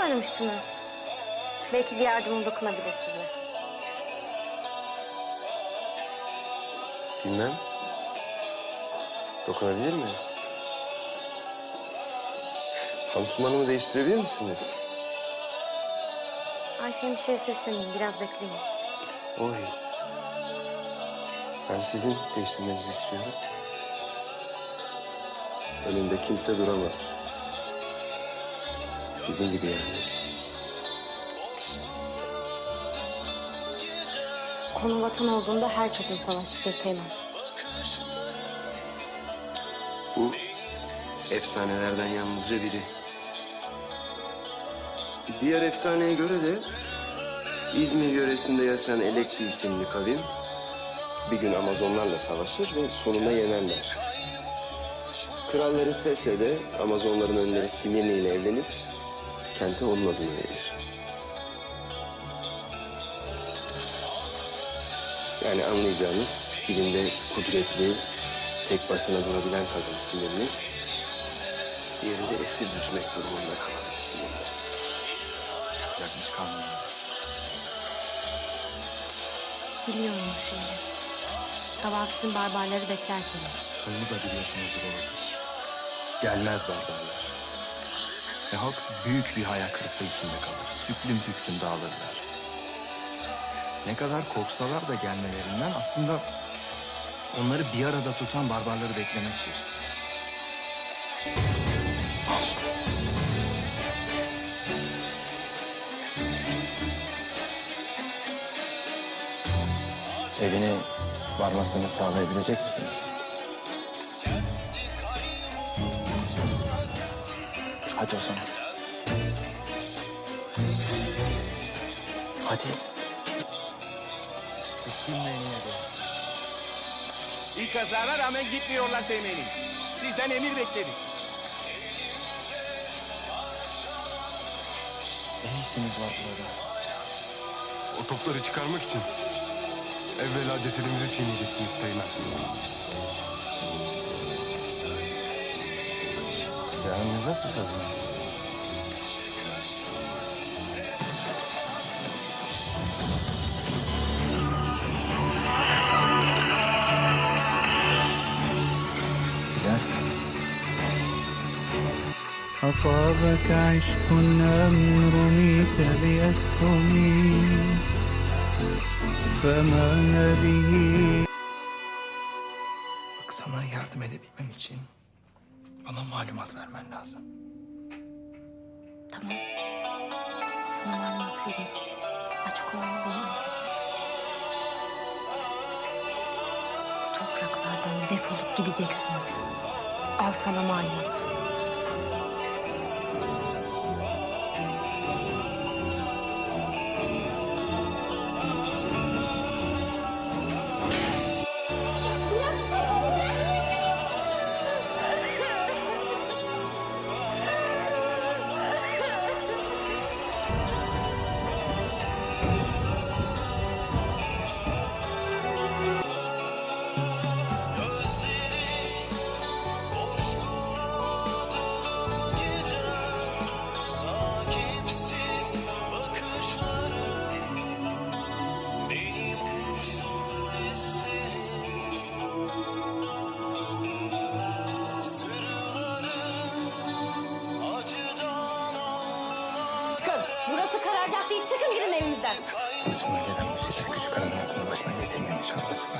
mı aramıştınız? Belki bir yardımım dokunabilir size. Bilmem. Dokunabilir mi? Pansumanımı değiştirebilir misiniz? Ayşe'nin bir şeye sesleneyim. Biraz bekleyin. Oy. Ben sizin değiştirmenizi istiyorum. Önünde kimse duramaz. Sizin gibi yani. Konu vatan olduğunda her kadın savaşçıdır Teğmen. Bu efsanelerden yalnızca biri. Bir diğer efsaneye göre de İzmir yöresinde yaşayan Elekti isimli kavim bir gün Amazonlarla savaşır ve sonunda yenerler. Kralları Fese Amazonların önleri Simirni ile evlenip kente onun adını verir. Yani anlayacağınız bilinde kudretli, tek başına durabilen kadın Simirni, diğerinde esir düşmek durumunda kalan Simirni. Yakmış kanunu. Biliyorum bu şeyi. Kavafis'in barbarları beklerken. Sonunu da biliyorsunuz o vakit. Gelmez barbarlar. Ve halk büyük bir hayal kırıklığı içinde kalır. Süklüm püklüm dağılırlar. Ne kadar korksalar da gelmelerinden aslında onları bir arada tutan barbarları beklemektir. Evine varmasını sağlayabilecek misiniz? Hadi o zaman. Hadi. İkazlara rağmen gitmiyorlar temelim. Sizden emir bekleriz. Ne işiniz var burada? O topları çıkarmak için evvela cesedimizi çiğneyeceksiniz Teğmen. Canınıza susadınız. Bilal. أصابك عشق أم رميت بأسهم فما هذه Bak sana yardım edebilmem için bana malumat vermen lazım. Tamam. Sana malumat vereyim. Beni indir. Bu topraklardan defolup gideceksiniz. Al sana malumat. Çıkın gidin evimizden. Başına gelen musibet küçük hanımın aklını başına getirmemiş olmasın.